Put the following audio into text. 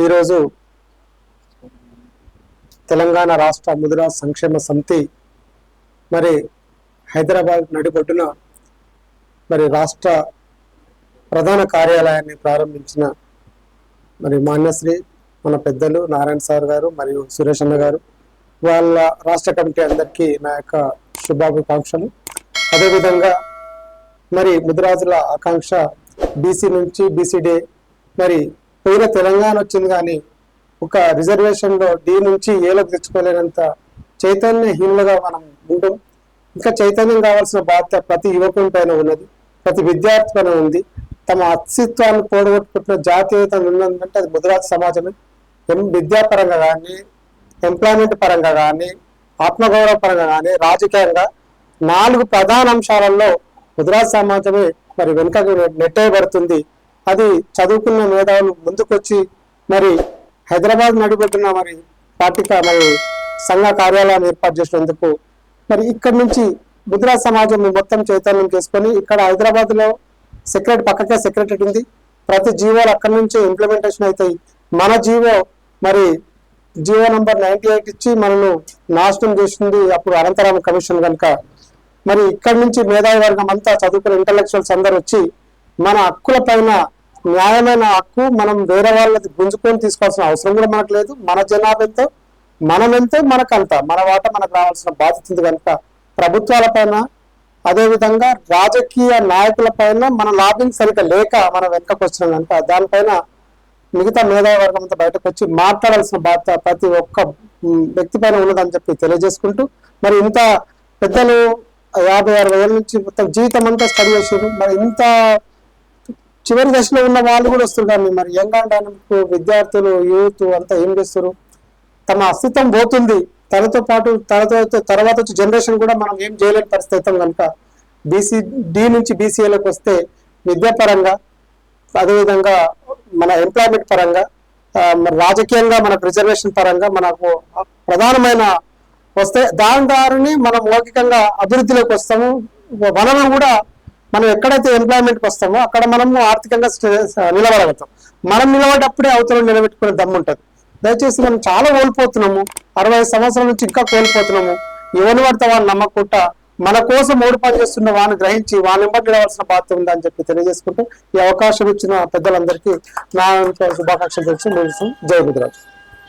ఈరోజు తెలంగాణ రాష్ట్ర ముద్రా సంక్షేమ సమితి మరి హైదరాబాద్ నడిబొడ్డున మరి రాష్ట్ర ప్రధాన కార్యాలయాన్ని ప్రారంభించిన మరి మాన్యశ్రీ మన పెద్దలు నారాయణ సార్ గారు మరియు సురేష్ అన్న గారు వాళ్ళ రాష్ట్ర కమిటీ అందరికీ నా యొక్క శుభాకాంక్షలు అదేవిధంగా మరి ముదిరాజుల ఆకాంక్ష బీసీ నుంచి బీసీడీ మరి పోయిన తెలంగాణ వచ్చింది కానీ ఒక రిజర్వేషన్లో డి నుంచి ఏలోకి తెచ్చుకోలేనంత చైతన్యహీనులుగా మనం ఉంటాం ఇంకా చైతన్యం కావాల్సిన బాధ్యత ప్రతి యువకుని పైన ఉన్నది. ప్రతి విద్యార్థి పైన ఉంది. తమ అస్తిత్వాన్ని పోడగొట్టుకుంటున్న జాతీయత ఉన్నదంటే అది ముదిరాజు సమాజమే. ఎం విద్యాపరంగా కానీ ఎంప్లాయ్మెంట్ పరంగా కానీ ఆత్మగౌరవ పరంగా కానీ రాజకీయంగా నాలుగు ప్రధాన అంశాలలో ముదిరాజు సమాజమే మరి వెనుకకు నెట్టేయబడుతుంది. అది చదువుకున్న మేధావులు ముందుకొచ్చి మరి హైదరాబాద్ నడిపెట్టిన మరి పార్టీ మరి సంఘ కార్యాలయాన్ని ఏర్పాటు చేసినందుకు మరి ఇక్కడ నుంచి ముద్రా సమాజం మొత్తం చైతన్యం చేసుకొని ఇక్కడ హైదరాబాద్లో సెక్రటరీ పక్కకే సెక్రటరీ ఉంది. ప్రతి జీవోలు అక్కడి నుంచే ఇంప్లిమెంటేషన్ అవుతాయి. మన జీవో మరి జీవో నంబర్ నైన్టీ ఎయిట్ ఇచ్చి మనను నాశనం చేసింది అప్పుడు అనంతరామ కమిషన్ కనుక. మరి ఇక్కడి నుంచి మేధావి వర్గం అంతా చదువుకున్న ఇంటలెక్చువల్స్ అందరు వచ్చి మన హక్కుల పైన న్యాయమైన హక్కు మనం వేరే వాళ్ళది గుంజుకొని తీసుకోవాల్సిన అవసరం కూడా మనకు లేదు. మన జనాభా ఎంతో మనం ఎంతో మనకంత. మన వాట మనకు రావాల్సిన బాధ్యత ఉంది కనుక ప్రభుత్వాల పైన అదేవిధంగా రాజకీయ నాయకుల పైన మన లాబింగ్ సరిగ్గా లేక మనం వెనకకు వచ్చినాం కనుక దానిపైన మిగతా మేధావర్గం అంతా బయటకు వచ్చి మాట్లాడాల్సిన బాధ్యత ప్రతి ఒక్క వ్యక్తి పైన ఉన్నదని చెప్పి తెలియజేసుకుంటూ మరి ఇంత పెద్దలు యాభై అరవై ఏళ్ళ నుంచి మొత్తం జీవితం అంతా స్టడీ చేసారు మరి ఇంత చివరి దశలో ఉన్న వాళ్ళు కూడా వస్తుంటారు. మరి యంగ్ అండ్ డైనమిక్ విద్యార్థులు యూత్ అంతా ఏం చేస్తారు? తమ అస్తిత్వం పోతుంది. తనతో పాటు తనతో తర్వాత వచ్చే జనరేషన్ కూడా మనం ఏం చేయలేని పరిస్థితి అవుతాం కనుక బీసీ డి నుంచి బీసీఏలోకి వస్తే విద్యాపరంగా అదేవిధంగా మన ఎంప్లాయ్మెంట్ పరంగా మరి రాజకీయంగా మనకు రిజర్వేషన్ పరంగా మనకు ప్రధానమైన వస్తే దాని దారిని మనం మౌఖికంగా అభివృద్ధిలోకి వస్తాము. వనరం కూడా మనం ఎక్కడైతే ఎంప్లాయ్మెంట్కి వస్తామో అక్కడ మనము ఆర్థికంగా నిలబడగలుగుతాం. మనం నిలబడేటప్పుడే అవతల నిలబెట్టుకునే దమ్ము ఉంటుంది. దయచేసి మనం చాలా కోల్పోతున్నాము. అరవై సంవత్సరాల నుంచి ఇంకా కోల్పోతున్నాము. ఎవరి పడితే వాళ్ళు నమ్మకుండా మన కోసం ఓడిపాటు చేస్తున్న వాడిని గ్రహించి వాళ్ళని బట్టి బాధ్యత ఉందని చెప్పి తెలియజేసుకుంటూ ఈ అవకాశం ఇచ్చిన పెద్దలందరికీ నా శుభాకాంక్షలు తెలిసి ముగిస్తాం జై గుజరాత్